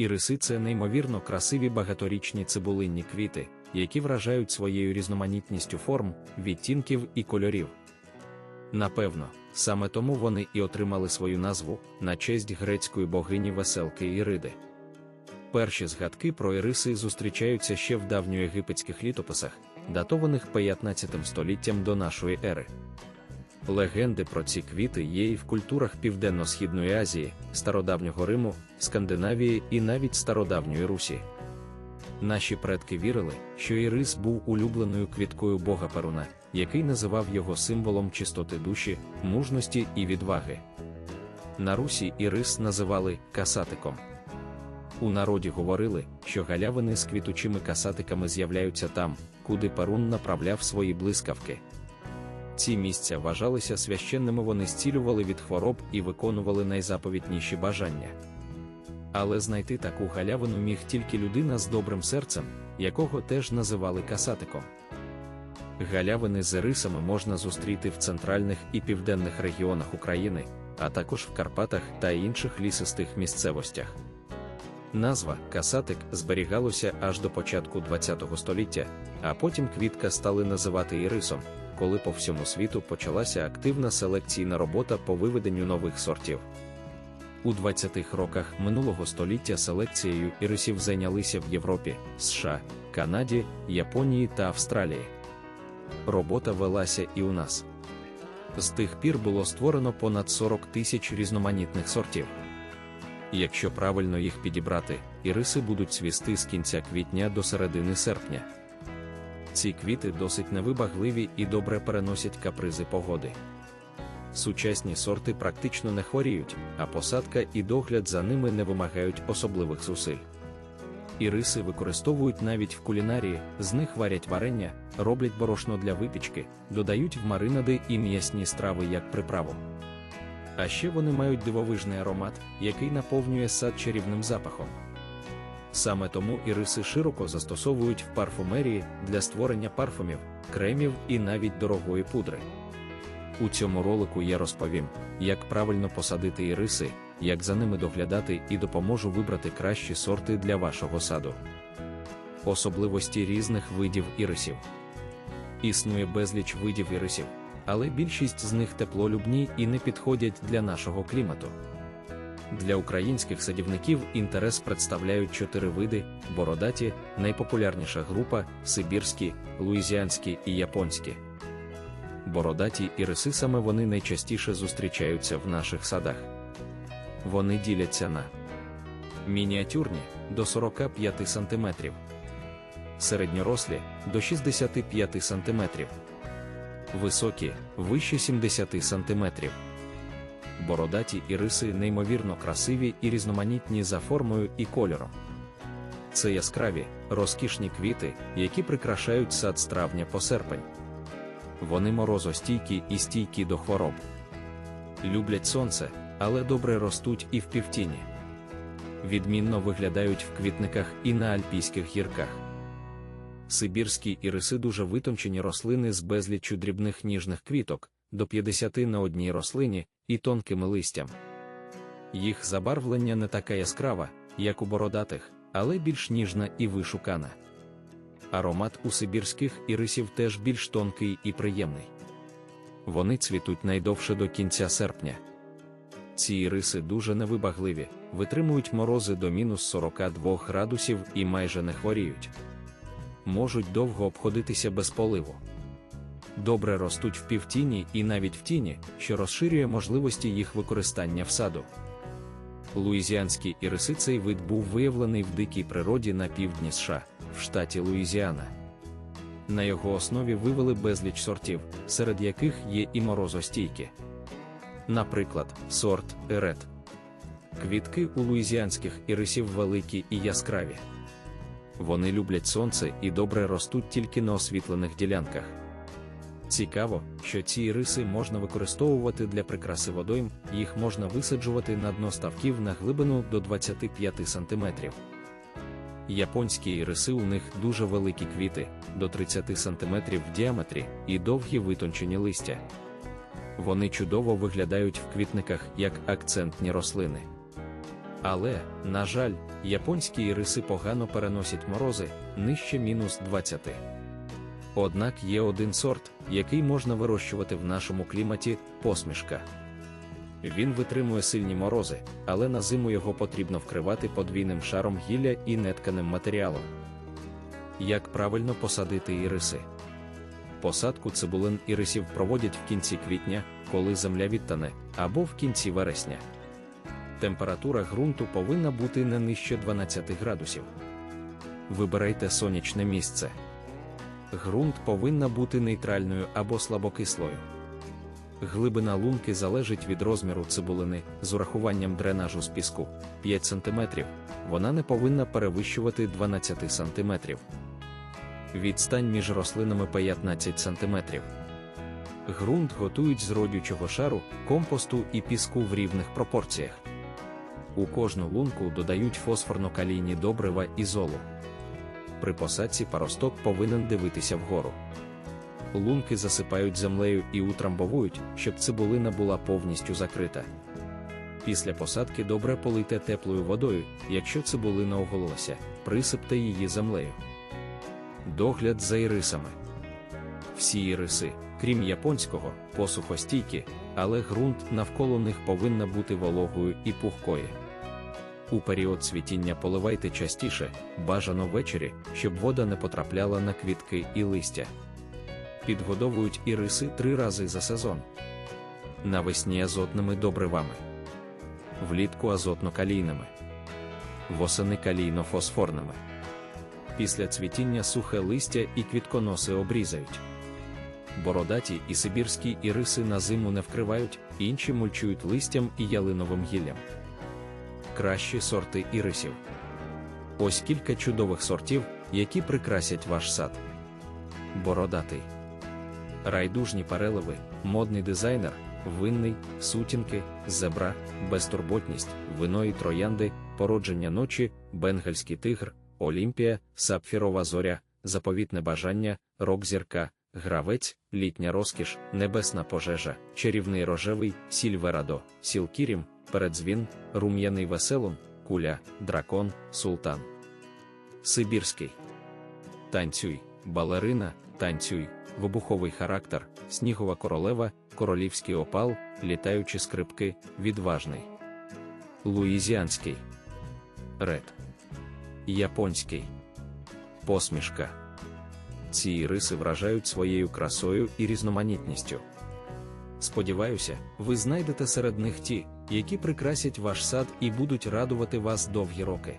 Іриси це неймовірно красиві багаторічні цибулинні квіти, які вражають своєю різноманітністю форм, відтінків і кольорів. Напевно, саме тому вони і отримали свою назву на честь грецької богині веселки Іриди. Перші згадки про іриси зустрічаються ще в давньоєгипетських літописах, датованих 15 століттям до нашої ери. Легенди про ці квіти є і в культурах Південно-Східної Азії, стародавнього Риму, Скандинавії і навіть стародавньої Русі. Наші предки вірили, що ірис був улюбленою квіткою бога Перуна, який називав його символом чистоти душі, мужності і відваги. На Русі ірис називали касатиком. У народі говорили, що галявини з квітучими касатиками з'являються там, куди Перун направляв свої блискавки. Ці місця вважалися священними, вони зцілювали від хвороб і виконували найзаповітніші бажання. Але знайти таку галявину міг тільки людина з добрим серцем, якого теж називали касатиком. Галявини з рисами можна зустріти в центральних і південних регіонах України, а також в Карпатах та інших лісистих місцевостях. Назва касатик зберігалося аж до початку ХХ століття, а потім квітка стали називати ірисом, коли по всьому світу почалася активна селекційна робота по виведенню нових сортів. У 20-х роках минулого століття селекцією ірисів зайнялися в Європі, США, Канаді, Японії та Австралії. Робота велася і у нас. З тих пір було створено понад 40 тисяч різноманітних сортів. Якщо правильно їх підібрати, іриси будуть цвісти з кінця квітня до середини серпня. Ці квіти досить невибагливі і добре переносять капризи погоди. Сучасні сорти практично не хворіють, а посадка і догляд за ними не вимагають особливих зусиль. Іриси використовують навіть в кулінарії, з них варять варення, роблять борошно для випічки, додають в маринади і м'ясні страви як приправу. А ще вони мають дивовижний аромат, який наповнює сад чарівним запахом. Саме тому іриси широко застосовують в парфумерії для створення парфумів, кремів і навіть дорогої пудри. У цьому ролику я розповім, як правильно посадити іриси, як за ними доглядати і допоможу вибрати кращі сорти для вашого саду. Особливості різних видів ірисів. Існує безліч видів ірисів, але більшість з них теплолюбні і не підходять для нашого клімату. Для українських садівників інтерес представляють чотири види: бородаті, найпопулярніша група, сибірські, луїзіанські і японські. Бородаті іриси саме вони найчастіше зустрічаються в наших садах. Вони діляться на мініатюрні до 45 см, середньорослі до 65 см, високі вище 70 см. Бородаті іриси неймовірно красиві і різноманітні за формою і кольором. Це яскраві, розкішні квіти, які прикрашають сад з травня по серпень. Вони морозостійкі і стійкі до хвороб. Люблять сонце, але добре ростуть і в півтіні. Відмінно виглядають в квітниках і на альпійських гірках. Сибірські іриси дуже витончені рослини з безліччю дрібних ніжних квіток, до 50 на одній рослині і тонкими листям. Їх забарвлення не така яскрава, як у бородатих, але більш ніжна і вишукана. Аромат у сибірських ірисів теж більш тонкий і приємний. Вони цвітуть найдовше до кінця серпня. Ці іриси дуже невибагливі, витримують морози до мінус 42 градусів і майже не хворіють. Можуть довго обходитися без поливу. Добре ростуть в півтіні і навіть в тіні, що розширює можливості їх використання в саду. Луїзіанський іриси цей вид був виявлений в дикій природі на півдні США, в штаті Луїзіана. На його основі вивели безліч сортів, серед яких є і морозостійкі. Наприклад, сорт ерет. Квітки у луїзіанських ірисів великі і яскраві. Вони люблять сонце і добре ростуть тільки на освітлених ділянках. Цікаво, що ці риси можна використовувати для прикраси водойм, їх можна висаджувати на дно ставків на глибину до 25 см. Японські іриси у них дуже великі квіти, до 30 см в діаметрі і довгі витончені листя. Вони чудово виглядають в квітниках як акцентні рослини. Але, на жаль, японські іриси погано переносять морози нижче мінус 20. Однак є один сорт, який можна вирощувати в нашому кліматі посмішка. Він витримує сильні морози, але на зиму його потрібно вкривати подвійним шаром гілля і нетканим матеріалом. Як правильно посадити іриси? Посадку цибулин ірисів проводять в кінці квітня, коли земля відтане, або в кінці вересня. Температура ґрунту повинна бути не нижче 12 градусів. Вибирайте сонячне місце. Ґрунт повинна бути нейтральною або слабокислою. Глибина лунки залежить від розміру цибулини з урахуванням дренажу з піску 5 см. Вона не повинна перевищувати 12 см. Відстань між рослинами 15 см. Ґрунт готують з родючого шару, компосту і піску в рівних пропорціях. У кожну лунку додають фосфорно-калійні добрива і золу. При посадці паросток повинен дивитися вгору. Лунки засипають землею і утрамбовують, щоб цибулина була повністю закрита. Після посадки добре полийте теплою водою, якщо цибулина оголилася, присипте її землею. Догляд за ірисами. Всі іриси, крім японського, посухостійкі, але ґрунт навколо них повинна бути вологою і пухкою. У період цвітіння поливайте частіше, бажано ввечері, щоб вода не потрапляла на квітки і листя. Підгодовують іриси три рази за сезон. Навесні азотними добривами, влітку азотно-калійними, восени калійно-фосфорними. Після цвітіння сухе листя і квітконоси обрізають. Бородаті і сибірські іриси на зиму не вкривають, інші мульчують листям і ялиновим гіллям. Кращі сорти ірисів. Ось кілька чудових сортів, які прикрасять ваш сад. Бородатий. Райдужні переливи, модний дизайнер, винний, сутінки, зебра, безтурботність, вино і троянди, породження ночі, бенгальський тигр, Олімпія, сапфірова зоря, заповітне бажання, рок зірка, гравець, літня розкіш, небесна пожежа, чарівний рожевий, сільверадо, сілкірім, передзвін, рум'яний веселун, куля, дракон, султан. Сибірський. Танцюй, балерина, танцюй, вибуховий характер, снігова королева, королівський опал, літаючі скрипки, відважний. Луїзіанський. Ред. Японський. Посмішка. Ці риси вражають своєю красою і різноманітністю. Сподіваюся, ви знайдете серед них ті, які прикрасять ваш сад і будуть радувати вас довгі роки.